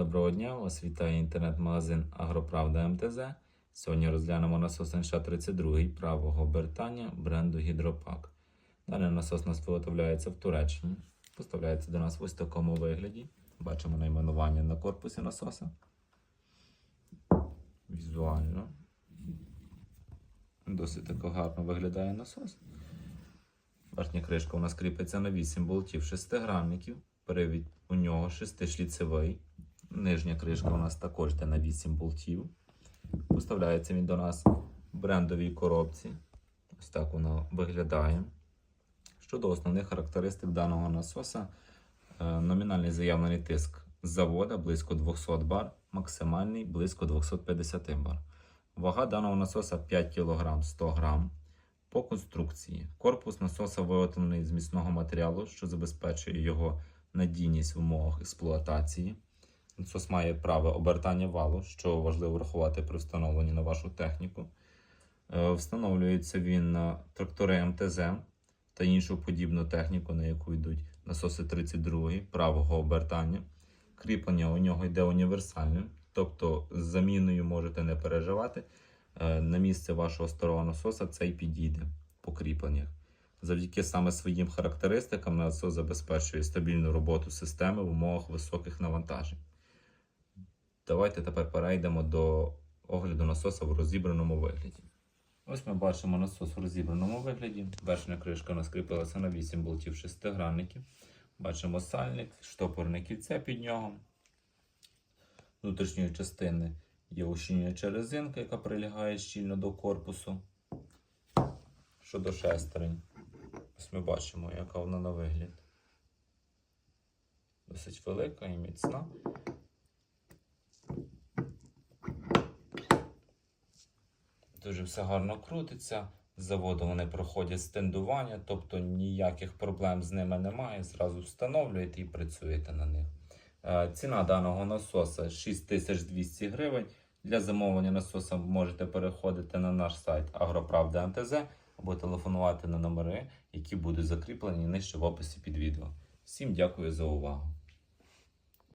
Доброго дня! Вас вітає інтернет-магазин Агроправда МТЗ. Сьогодні розглянемо насос НШ-32 правого обертання бренду Гідропак. Даний насос у нас виготовляється в Туреччині. Поставляється до нас в ось такому вигляді. Бачимо найменування на корпусі насоса. Візуально. Досить тако гарно виглядає насос. Верхня кришка у нас кріпиться на 8 болтів шестигранників. Привід у нього 6-шліцевий. Нижня кришка у нас також йде на 8 болтів. Поставляється він до нас в брендовій коробці. Ось так воно виглядає. Щодо основних характеристик даного насоса, е, номінальний заявлений тиск з завода близько 200 бар, максимальний близько 250 бар. Вага даного насоса 5 кг 100 г. По конструкції. Корпус насоса виготовлений з міцного матеріалу, що забезпечує його надійність в умовах експлуатації. Насос має праве обертання валу, що важливо врахувати при встановленні на вашу техніку. Е, Встановлюється він на трактори МТЗ та іншу подібну техніку, на яку йдуть насоси 32 правого обертання. Кріплення у нього йде універсальне, тобто з заміною можете не переживати. Е, На місце вашого старого насоса цей підійде по кріпленнях. Завдяки саме своїм характеристикам насос забезпечує стабільну роботу системи в умовах високих навантажень. Давайте тепер перейдемо до огляду насоса в розібраному вигляді. Ось ми бачимо насос в розібраному вигляді. Верхня кришка у нас кріпилася на 8 болтів шестигранників. Бачимо сальник, штопорне кільце під нього. З внутрішньої частини є ущільнююча резинка, яка прилягає щільно до корпусу. Щодо шестерень. Ось ми бачимо, яка вона на вигляд. Досить велика і міцна. Дуже все гарно крутиться. З заводу вони проходять стендування, тобто ніяких проблем з ними немає. Зразу встановлюєте і працюєте на них. Е, Ціна даного насоса 6200 гривень. Для замовлення насоса можете переходити на наш сайт Агроправда або телефонувати на номери, які будуть закріплені нижче в описі під відео. Всім дякую за увагу!